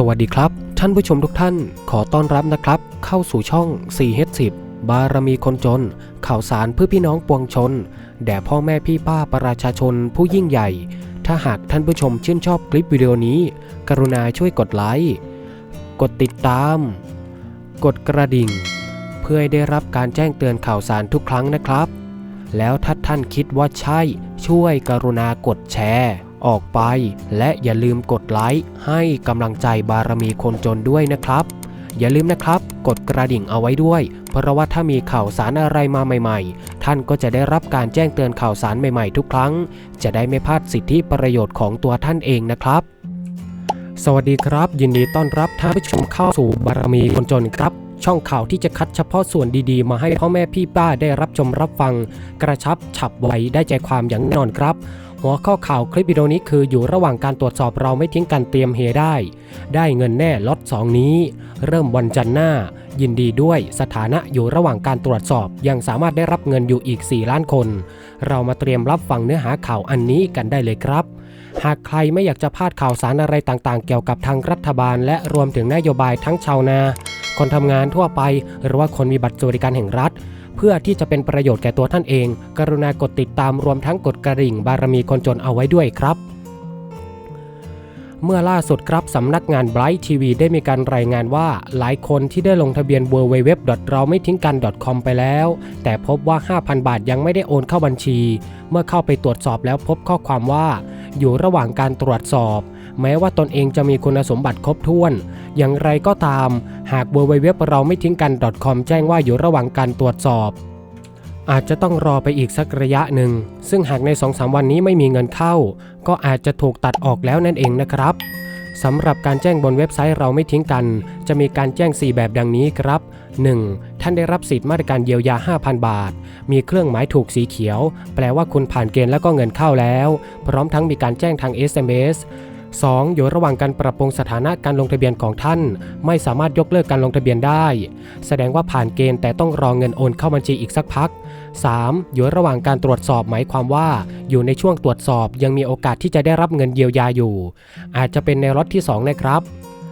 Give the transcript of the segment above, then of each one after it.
สวัสดีครับ ท่านผู้ชมทุกท่าน ขอต้อนรับนะครับ เข้าสู่ช่อง 4H10 บารมีคนจน ข่าวสารเพื่อพี่น้องปวงชน แด่พ่อแม่พี่ป้าประชาชนผู้ยิ่งใหญ่ ถ้าหากท่านผู้ชมชื่นชอบคลิปวิดีโอนี้ กรุณาช่วยกดไลค์กดติดตาม กดกระดิ่ง เพื่อให้ได้รับการแจ้งเตือนข่าวสารทุกครั้งนะครับ แล้วถ้าท่านคิดว่าใช่ช่วยกรุณากดแชร์ ออกไป และอย่าลืมกดไลค์ให้กำลังใจบารมีคนจนด้วยนะครับ อย่าลืมนะครับ กดกระดิ่งเอาไว้ด้วย เพราะว่าถ้ามีข่าวสารอะไรมาใหม่ ๆ ท่านก็จะได้รับการแจ้งเตือนข่าวสารใหม่ๆ ทุกครั้ง จะได้ไม่พลาดสิทธิประโยชน์ของตัวท่านเองนะครับ สวัสดีครับ ยินดีต้อนรับท่านผู้ชมเข้าสู่บารมีคนจนครับ ช่องข่าวที่จะคัดเฉพาะส่วนดีๆ มาให้พ่อแม่พี่ป้าได้รับชมรับฟัง กระชับฉับไวได้ใจความอย่างแน่นอนครับ หัวข้อข่าวคลิปวิดีโอนี้คืออยู่ระหว่างการตรวจสอบเราไม่ทิ้งกันเตรียมเฮได้ ได้เงินแน่ล็อต2นี้ เริ่มวันจันทร์หน้า ยินดีด้วยสถานะอยู่ระหว่างการตรวจสอบ ยังสามารถได้รับเงินอยู่อีก 4 ล้านคน เรามาเตรียมรับฟังเนื้อหาข่าวอันนี้กันได้เลยครับหากใครไม่อยากจะพลาดข่าวสารอะไรต่างๆ เกี่ยวกับทางรัฐบาล และรวมถึงนโยบายทั้งชาวนา คนทำงานทั่วไป หรือว่าคนมีบัตรสวัสดิการแห่งรัฐ เพื่อที่จะเป็นประโยชน์แก่ตัวท่านเอง กรุณากดติดตามรวมทั้งกดกระดิ่งบารมีคนจนเอาไว้ด้วยครับเมื่อล่าสุดครับสำนักงาน Bright TV ได้มีการรายงานว่าหลายคนที่ได้ลงทะเบียน w w w เราไม่ทิ้งกัน .com ไปแล้ว แต่พบว่า 5,000 บาทยังไม่ได้โอนเข้าบัญชี เมื่อเข้าไปตรวจสอบแล้วพบข้อความว่า อยู่ระหว่างการตรวจสอบ แม้ว่าตนเองจะมีคุณสมบัติครบถ้วน อย่างไรก็ตาม หาก w w w เราไม่ทิ้งกัน .com แจ้งว่าอยู่ระหว่างการตรวจสอบ อาจจะต้องรอไปอีกสักระยะหนึ่ง ซึ่งหากใน 2-3 วันนี้ไม่มีเงินเข้า ก็อาจจะถูกตัดออกแล้วนั่นเองนะครับสำหรับการแจ้งบนเว็บไซต์เราไม่ทิ้งกัน จะมีการแจ้ง 4 แบบดังนี้ครับ 1. ท่านได้รับสิทธิ์มาตรการเยียวยา 5,000 บาท มีเครื่องหมายถูกสีเขียว แปลว่าคุณผ่านเกณฑ์แล้วก็เงินเข้าแล้ว พร้อมทั้งมีการแจ้งทาง SMS 2. อยู่ระหว่างการปรับปรุงสถานะการลงทะเบียนของท่าน ไม่สามารถยกเลิกการลงทะเบียนได้ แสดงว่าผ่านเกณฑ์แต่ต้องรอเงินโอนเข้าบัญชีอีกสักพัก 3. อยู่ระหว่างการตรวจสอบหมายความว่า อยู่ในช่วงตรวจสอบยังมีโอกาสที่จะได้รับเงินเยียวยาอยู่ อาจจะเป็นในล็อตที่ 2 นะครับ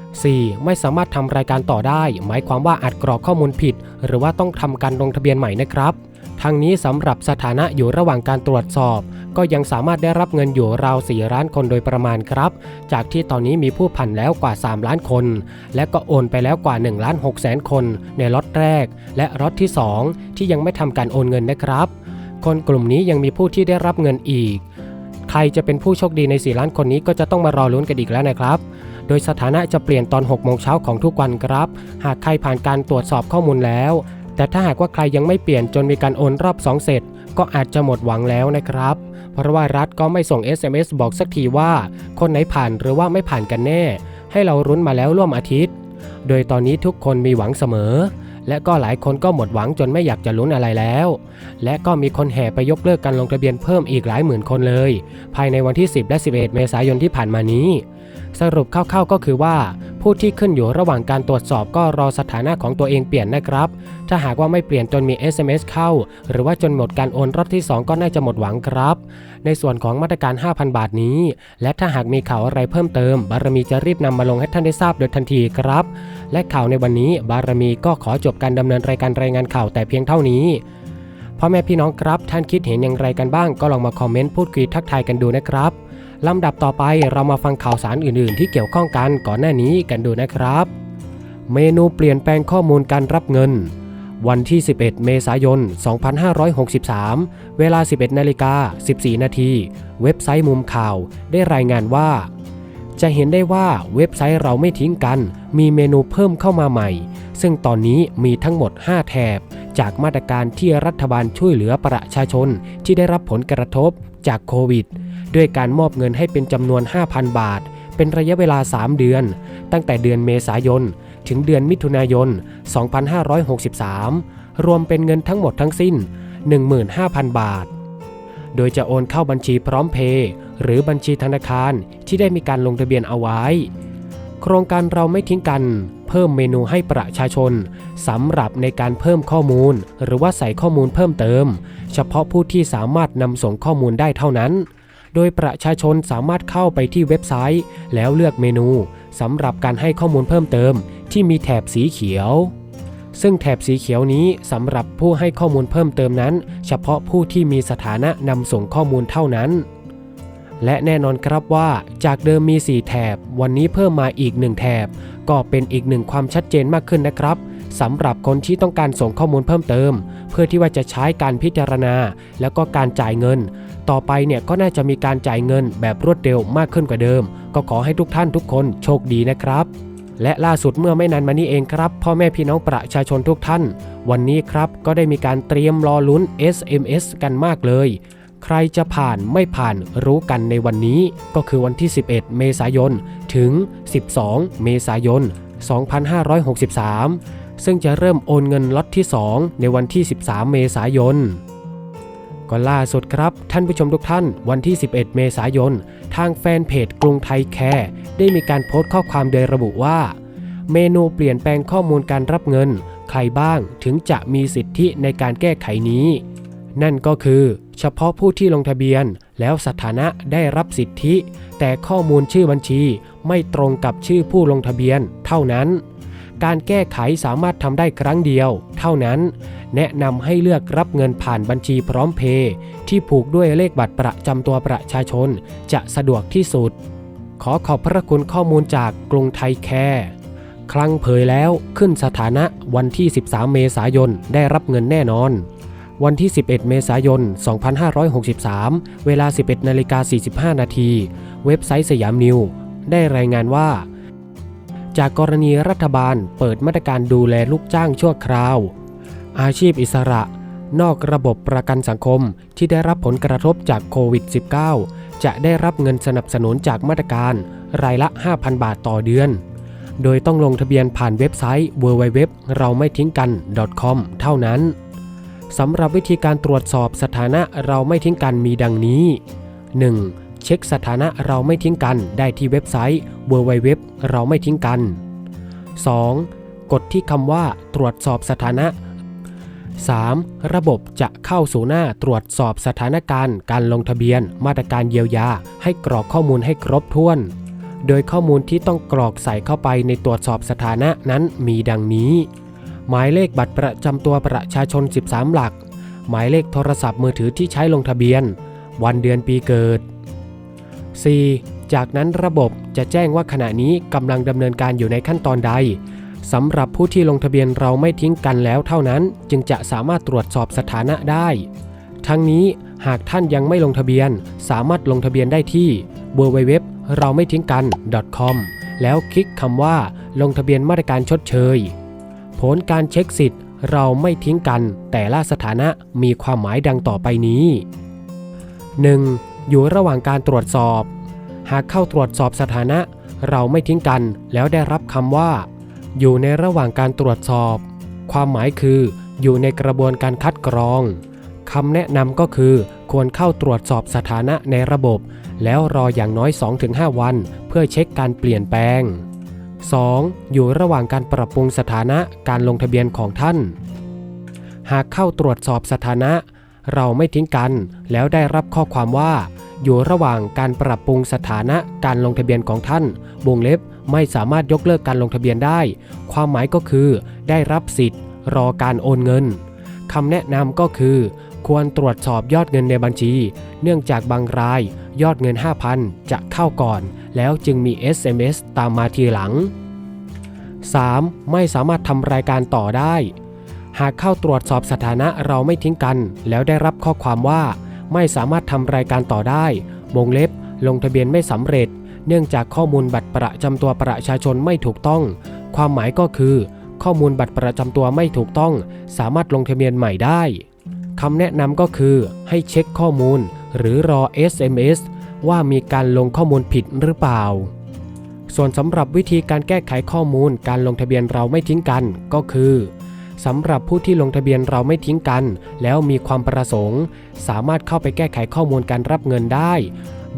4. ไม่สามารถทำรายการต่อได้ หมายความว่าอาจกรอกข้อมูลผิด หรือว่าต้องทำการลงทะเบียนใหม่นะครับทางนี้สำหรับสถานะอยู่ระหว่างการตรวจสอบ ก็ยังสามารถได้รับเงินอยู่ราว 4 ล้านคนโดยประมาณครับ จากที่ตอนนี้มีผู้ผ่านแล้วกว่า 3 ล้านคน และก็โอนไปแล้วกว่า1ล้าน6แสนคน ในล็อตแรก และล็อตที่ 2 ที่ยังไม่ทำการโอนเงินนะครับ คนกลุ่มนี้ยังมีผู้ที่ได้รับเงินอีก ใครจะเป็นผู้โชคดีใน 4 ล้านคนนี้ก็จะต้องมารอลุ้นกันอีกแล้วนะครับโดยสถานะจะเปลี่ยนตอน 6 โมงเช้าของทุกวันครับ หากใครผ่านการตรวจสอบข้อมูลแล้ว แต่ถ้าหากว่าใครยังไม่เปลี่ยนจนมีการโอนรอบ 2 เสร็จ ก็อาจจะหมดหวังแล้วนะครับ เพราะว่ารัฐก็ไม่ส่ง SMS บอกสักทีว่า คนไหนผ่านหรือว่าไม่ผ่านกันแน่ ให้เรารุ้นมาแล้วร่วมอาทิตย์ โดยตอนนี้ทุกคนมีหวังเสมอ และก็หลายคนก็หมดหวังจนไม่อยากจะลุ้นอะไรแล้ว และก็มีคนแห่ไปยกเลิกการลงทะเบียนเพิ่มอีกหลายหมื่นคนเลย ภายในวันที่ 10 และ 11 เมษายนที่ผ่านมานี้ สรุปคร่าวๆก็คือว่า ผู้ที่ขึ้นอยู่ระหว่างการตรวจสอบก็รอสถานะของตัวเองเปลี่ยนนะครับ ถ้าหากว่าไม่เปลี่ยนจนมี SMS เข้า หรือว่าจนหมดการโอนรอบที่ 2 ก็น่าจะหมดหวังครับ ในส่วนของมาตรการ 5,000 บาทนี้ และถ้าหากมีข่าวอะไรเพิ่มเติม บารมีจะรีบนำมาลงให้ท่านได้ทราบโดยทันทีครับ และข่าวในวันนี้บารมีก็ขอจบการดำเนินรายการรายงานข่าวแต่เพียงเท่านี้พ่อแม่พี่น้องครับ ท่านคิดเห็นอย่างไรกันบ้างก็ลองมาคอมเมนต์พูดคุยทักทายกันดูนะครับ ลำดับต่อไปเรามาฟังข่าวสารอื่นๆ ที่เกี่ยวข้องกันก่อนหน้านี้กันดูนะครับ เมนูเปลี่ยนแปลงข้อมูลการรับเงิน วันที่ 11 เมษายน 2563 เวลา 11นาฬิกา14 นาที เว็บไซต์มุมข่าวได้รายงานว่า จะเห็นได้ว่าเว็บไซต์เราไม่ทิ้งกัน มีเมนูเพิ่มเข้ามาใหม่ ซึ่งตอนนี้มีทั้งหมด 5 แถบจากมาตรการที่รัฐบาลช่วยเหลือประชาชนที่ได้รับผลกระทบ จากโควิด ด้วยการมอบเงินให้เป็นจำนวน 5,000 บาท เป็นระยะเวลา 3 เดือน ตั้งแต่เดือนเมษายน ถึงเดือนมิถุนายน 2563 รวมเป็นเงินทั้งหมดทั้งสิ้น 15,000 บาท โดยจะโอนเข้าบัญชีพร้อมเพย์หรือบัญชีธนาคารที่ได้มีการลงทะเบียนเอาไว้ โครงการเราไม่ทิ้งกัน เพิ่มเมนูให้ประชาชนสำหรับในการเพิ่มข้อมูล หรือว่าใส่ข้อมูลเพิ่มเติม เฉพาะผู้ที่สามารถนำส่งข้อมูลได้เท่านั้น โดยประชาชนสามารถเข้าไปที่เว็บไซต์ แล้วเลือกเมนูสำหรับการให้ข้อมูลเพิ่มเติม ที่มีแถบสีเขียว ซึ่งแถบสีเขียวนี้สำหรับผู้ให้ข้อมูลเพิ่มเติมนั้น เฉพาะผู้ที่มีสถานะนำส่งข้อมูลเท่านั้น และแน่นอนครับว่าจากเดิมมี 4 แถบ วันนี้เพิ่มมาอีก 1 แถบ ก็เป็นอีกหนึ่งความชัดเจนมากขึ้นนะครับสำหรับคนที่ต้องการส่งข้อมูลเพิ่มเติม เพื่อที่ว่าจะใช้การพิจารณา แล้วก็การจ่ายเงิน ต่อไปเนี่ยก็น่าจะมีการจ่ายเงินแบบรวดเร็วมากขึ้นกว่าเดิม ก็ขอให้ทุกท่านทุกคนโชคดีนะครับและล่าสุดเมื่อไม่นานมานี้เองครับ พ่อแม่พี่น้องประชาชนทุกท่าน วันนี้ครับก็ได้มีการเตรียมรอลุ้น SMS กันมากเลย ใครจะผ่านไม่ผ่านรู้กันในวันนี้ ก็คือวันที่ 11 เมษายน ถึง 12 เมษายน 2563 ซึ่งจะเริ่มโอนเงินล็อตที่ 2 ในวันที่ 13 เมษายนก็ล่าสุดครับ ท่านผู้ชมทุกท่านวันที่ 11 เมษายน ทางแฟนเพจกรุงไทยแคร์ได้มีการโพสต์ข้อความโดยระบุว่า เมนูเปลี่ยนแปลงข้อมูลการรับเงิน ใครบ้างถึงจะมีสิทธิในการแก้ไขนี้ นั่นก็คือเฉพาะผู้ที่ลงทะเบียนแล้วสถานะได้รับสิทธิ แต่ข้อมูลชื่อบัญชีไม่ตรงกับชื่อผู้ลงทะเบียนเท่านั้น การแก้ไขสามารถทำได้ครั้งเดียว เท่านั้น แนะนำให้เลือกรับเงินผ่านบัญชีพร้อมเพย์ที่ผูกด้วยเลขบัตรประจำตัวประชาชนจะสะดวกที่สุด ขอขอบพระคุณข้อมูลจากกรุงไทยแคร์คลังเผยแล้วขึ้นสถานะวันที่ 13 เมษายนได้รับเงินแน่นอน วันที่ 11 เมษายน 2563 เวลา 11นาฬิกา45 นาที เว็บไซต์สยามนิว ได้รายงานว่า จากกรณีรัฐบาลเปิดมาตรการดูแลลูกจ้างชั่วคราว อาชีพอิสระ นอกระบบประกันสังคมที่ได้รับผลกระทบจากโควิด -19 จะได้รับเงินสนับสนุนจากมาตรการรายละ 5,000 บาทต่อเดือน โดยต้องลงทะเบียนผ่านเว็บไซต์ www เราไม่ทิ้งกัน .com เท่านั้น สำหรับวิธีการตรวจสอบสถานะเราไม่ทิ้งกันมีดังนี้ 1. เช็คสถานะเราไม่ทิ้งกันได้ที่เว็บไซต์ www เราไม่ทิ้งกัน 2. กดที่คำว่า ตรวจสอบสถานะ 3. ระบบจะเข้าสู่หน้าตรวจสอบสถานการณ์ การลงทะเบียน มาตรการเยียวยา ให้กรอกข้อมูลให้ครบถ้วน โดยข้อมูลที่ต้องกรอกใส่เข้าไปในตรวจสอบสถานะนั้นมีดังนี้ หมายเลขบัตรประจำตัวประชาชน 13 หลัก หมายเลขโทรศัพท์มือถือที่ใช้ลงทะเบียน วันเดือนปีเกิด 4. จากนั้นระบบจะแจ้งว่าขณะนี้กำลังดำเนินการอยู่ในขั้นตอนใดสำหรับผู้ที่ลงทะเบียนเราไม่ทิ้งกันแล้วเท่านั้น จึงจะสามารถตรวจสอบสถานะได้ ทั้งนี้หากท่านยังไม่ลงทะเบียน สามารถลงทะเบียนได้ที่ www เราไม่ทิ้งกัน .com แล้วคลิกคำว่า ลงทะเบียนมาตรการชดเชย ลการเช็คสิทธิ์ เราไม่ทิ้งกัน แต่ละสถานะมีความหมายดังต่อไปนี้ 1. อยู่ระหว่างการตรวจสอบ หากเข้าตรวจสอบสถานะ เราไม่ทิ้งกัน แล้วได้รับคำว่า อยู่ในระหว่างการตรวจสอบ ความหมายคือ อยู่ในกระบวนการคัดกรองคำแนะนำก็คือ ควรเข้าตรวจสอบสถานะในระบบ แล้วรออย่างน้อย 2-5 วัน เพื่อเช็คการเปลี่ยนแปลง 2. อยู่ระหว่างการปรับปรุงสถานะการลงทะเบียนของท่าน หากเข้าตรวจสอบสถานะ เราไม่ทิ้งกัน แล้วได้รับข้อความว่า อยู่ระหว่างการปรับปรุงสถานะการลงทะเบียนของท่านวงเล็บไม่สามารถยกเลิกการลงทะเบียนได้ ความหมายก็คือ ได้รับสิทธิ์ รอการโอนเงินคำแนะนำก็คือ ควรตรวจสอบยอดเงินในบัญชี เนื่องจากบางรายยอดเงิน 5,000 จะเข้าก่อน แล้วจึงมี SMS ตามมาทีหลัง 3. ไม่สามารถทำรายการต่อได้ หากเข้าตรวจสอบสถานะเราไม่ทิ้งกัน แล้วได้รับข้อความว่า ไม่สามารถทำรายการต่อได้วงเล็บ ลงทะเบียนไม่สำเร็จ เนื่องจากข้อมูลบัตรประจำตัวประชาชนไม่ถูกต้อง ความหมายก็คือ ข้อมูลบัตรประจำตัวไม่ถูกต้อง สามารถลงทะเบียนใหม่ได้ คำแนะนำก็คือให้เช็คข้อมูลหรือรอ SMS ว่ามีการลงข้อมูลผิดหรือเปล่า ส่วนสำหรับวิธีการแก้ไขข้อมูลการลงทะเบียนเราไม่ทิ้งกันก็คือสำหรับผู้ที่ลงทะเบียนเราไม่ทิ้งกัน แล้วมีความประสงค์ สามารถเข้าไปแก้ไขข้อมูลการรับเงินได้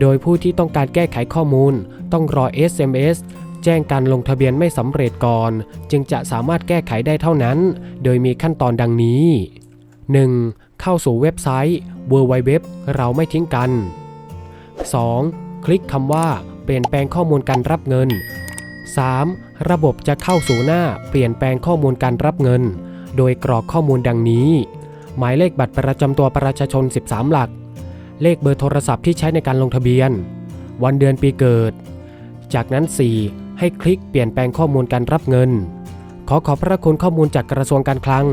โดยผู้ที่ต้องการแก้ไขข้อมูล ต้องรอ SMS แจ้งการลงทะเบียนไม่สำเร็จก่อน จึงจะสามารถแก้ไขได้เท่านั้น โดยมีขั้นตอนดังนี้ 1. เข้าสู่เว็บไซต์ www เราไม่ทิ้งกัน 2. คลิกคำว่าเปลี่ยนแปลงข้อมูลการรับเงิน 3. ระบบจะเข้าสู่หน้าเปลี่ยนแปลงข้อมูลการรับเงิน โดยกรอกข้อมูลดังนี้ หมายเลขบัตรประจำตัวประชาชน 13 หลัก เลขเบอร์โทรศัพท์ที่ใช้ในการลงทะเบียน วันเดือนปีเกิด จากนั้น 4. ให้คลิกเปลี่ยนแปลงข้อมูลการรับเงิน ขอขอบพระคุณข้อมูลจากกระทรวงการคลัง